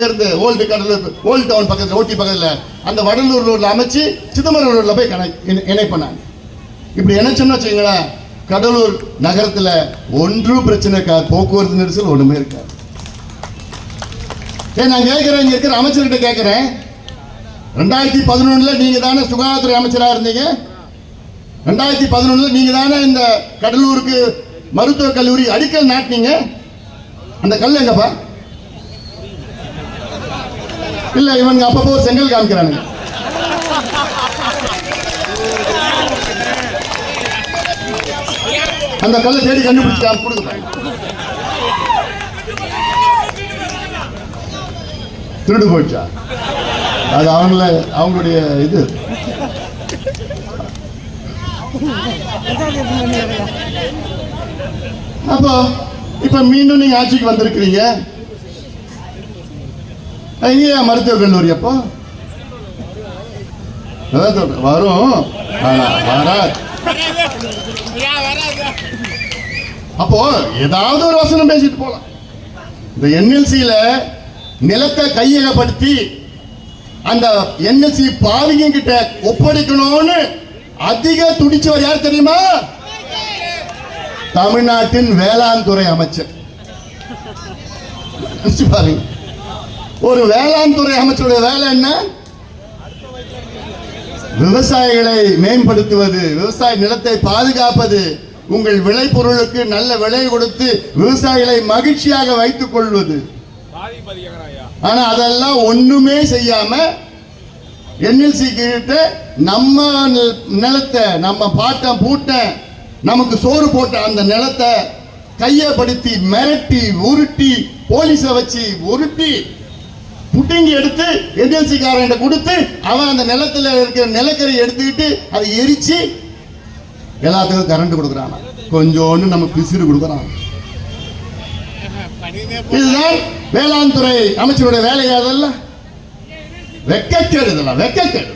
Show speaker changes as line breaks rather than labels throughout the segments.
இருந்து old Cuddalore old down பக்கத்தில் ஓட்டி பக்கத்தில் அந்த வடலூர் ரோட்டில் அமைச்சு சிதம்பரம் ரோட்டில் போய் கனெக்ட் இணை- இப்படி இணைச்சோம்னு வச்சுங்களேன் கடலூர் நகரத்தில் ஒன்றும் பிரச்சனை இருக்காது. போக்குவரத்து நெரிசல் ஒன்றுமே இருக்காது. ஏன் நான் கேட்குறேன் இங்கே இருக்கிற அமைச்சர்கிட்ட கேட்குறேன் ரெண்டாயிரத்தி பதினொன்றில் நீங்கள் தானே சுகாதாரத்துறை அமைச்சராக இருந்தீங்க? ரெண்டாயிரத்தி பதினொன்றில் நீங்கள் தானே இந்த கடலூருக்கு மருத்துவக் கல்லூரி அடிக்கல் நாட்டினீங்க? அந்த கல் எங்கப்பா? இல்ல இவங்க அப்பப்போ ஒரு செங்கல் காமிக்கிறானுங்க. அந்த கல்லை தேடி கண்டுபிடிச்சு காமி கொடுங்க. திருடு போயிடுச்சா? அது அவங்கள அவங்களுடைய இது. அப்போ இப்ப மீண்டும் நீங்க ஆட்சிக்கு வந்திருக்கிறீங்க. இங்கே மருத்துவக் கல்லூரி அப்போ? அதான் சொல்றேன். வரும். வராது. அப்போ ஏதாவது ஒரு வசனம் பேசிட்டு போலாம். இந்த என்எல்சியில நிலத்தை கையகப்படுத்தி அந்த என்எல்சி பாவிங்க கிட்ட ஒப்படைக்கணும்னு அதிக துடிச்சவர் யார் தெரியுமா? தமிழ்நாட்டின் வேளாண் துறை அமைச்சர். பாருங்க. ஒரு வேளாண் துறை அமைச்சருடைய வேலை என்ன? விவசாயிகளை மேம்படுத்துவது விவசாய நிலத்தை பாதுகாப்பது உங்கள் விளைபொருளுக்கு நல்ல விலை கொடுத்து விவசாயிகளை மகிழ்ச்சியாக வைத்துக் கொள்வது. ஆனா அதெல்லாம் ஒண்ணுமே செய்யாம என்எல்சி கிட்ட நம்ம நிலத்தை நம்ம பாட்டம் பூட்ட நமக்கு சோறு போட்ட அந்த நிலத்தை கையப்படுத்தி மிரட்டி உருட்டி போலீஸை வச்சு உருட்டி புட்டிங்கி எடுத்து என்எல்சி கொடுத்து அவன் அந்த நிலத்துல இருக்கிற நிலக்கரி எடுத்துக்கிட்டு அதை எரிச்சு எல்லாத்துக்கும் கரண்ட் கொடுக்குறான். கொஞ்சோன்னு நம்ம பிசிறு கொடுக்குறான். இதுதான் வேளாண் துறை அமைச்சருடைய வேலையா அதல்ல வெக்கக்கேடு இதெல்லாம் வெக்கக்கேடு.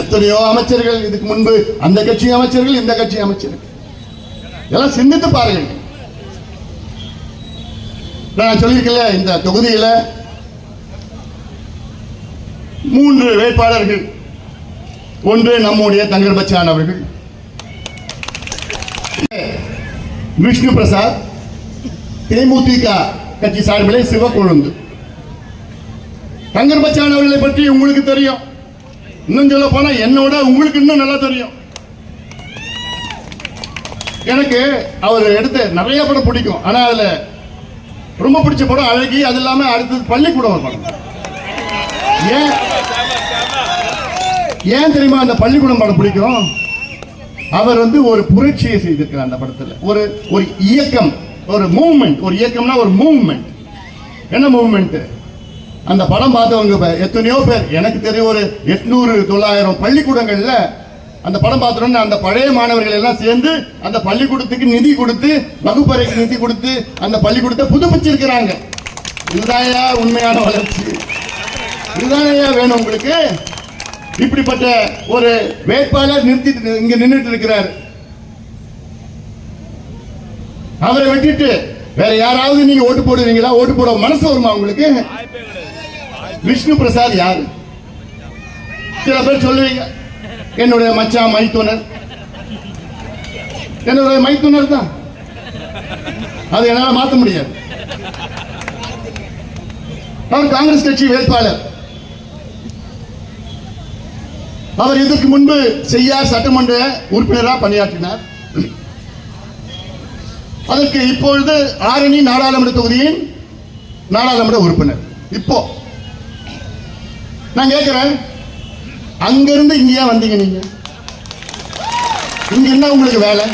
எத்தனையோ அமைச்சர்கள் இதுக்கு முன்பு அந்த கட்சி அமைச்சர்கள் இந்த கட்சி அமைச்சர்கள். இதெல்லாம் சிந்தித்து பாருங்கள். நான் சொல்லியிருக்கல இந்த தொகுதியில மூன்று வேட்பாளர்கள். ஒன்று நம்முடைய தங்கர் பச்சான் அவர்கள். விஷ்ணு பிரசாத் தேமுதிக கட்சி சார்பிலே சிவக்கொழுந்து. தங்கர் பச்சான் அவர்களை பற்றி உங்களுக்கு தெரியும். இன்னும் சொல்ல போனா என்னோட உங்களுக்கு இன்னும் நல்லா தெரியும். எனக்கு அவர் எடுத்த நிறைய படம் பிடிக்கும். ஆனா அதுல ரொம்ப பிடிச்ச படம் அழகி அது இல்லாம அடுத்தது பள்ளிக்கூடம் ஒரு படம். ஏன்? ஏன் தெரியுமா அந்த பள்ளிக்கூடம் படம் பிடிக்கும்? அவர் வந்து ஒரு புரட்சியை செய்திருக்கிறார் அந்த படத்தில். ஒரு ஒரு இயக்கம் ஒரு மூவ்மெண்ட் ஒரு இயக்கம்னா ஒரு மூவ்மெண்ட் என்ன மூவ்மெண்ட் அந்த படம் பார்த்தவங்க எத்தனையோ பேர் எனக்கு தெரியும் ஒரு எட்நூறு தொள்ளாயிரம் பள்ளிக்கூடங்கள்ல அந்த படம் பார்த்தோம்னா அந்த பழைய மாணவர்கள் எல்லாம் சேர்ந்து அந்த பள்ளிக்கூடத்துக்கு நிதி கொடுத்து வகுப்பறைக்கு நிதி கொடுத்து அந்த பள்ளிக்கூடத்தை புதுப்பிச்சிருக்கிறாங்க. இதுதான் உண்மையான வளர்ச்சி? இதுதானயா வேணும் உங்களுக்கு? இப்படிப்பட்ட ஒரு வேட்பாளர் நிறுத்தி இங்க நின்றுட்டு இருக்கிறார். அவரை வெட்டிட்டு வேற யாராவது நீங்க ஓட்டு போடுவீங்களா? ஓட்டு போட மனசு வருமா உங்களுக்கு? விஷ்ணு பிரசாத் யாரு? சில பேர் சொல்லுவீங்க என்னுடைய மச்சான் மைத்துனர். என்னுடைய மைத்துனர் தான். அது என்னால மாத்த முடியாது. அவர் காங்கிரஸ் கட்சி வேட்பாளர். அவர் இதற்கு முன்பு செய்யார் சட்டமன்ற உறுப்பினராக பணியாற்றினார். அதற்கு இப்பொழுது ஆரணி நாடாளுமன்ற தொகுதியின் நாடாளுமன்ற உறுப்பினர். இப்போ நான் கேட்கிறேன் அங்கிருந்து இங்க வந்தீங்க நீங்க? இங்க என்ன உங்களுக்கு வேலை?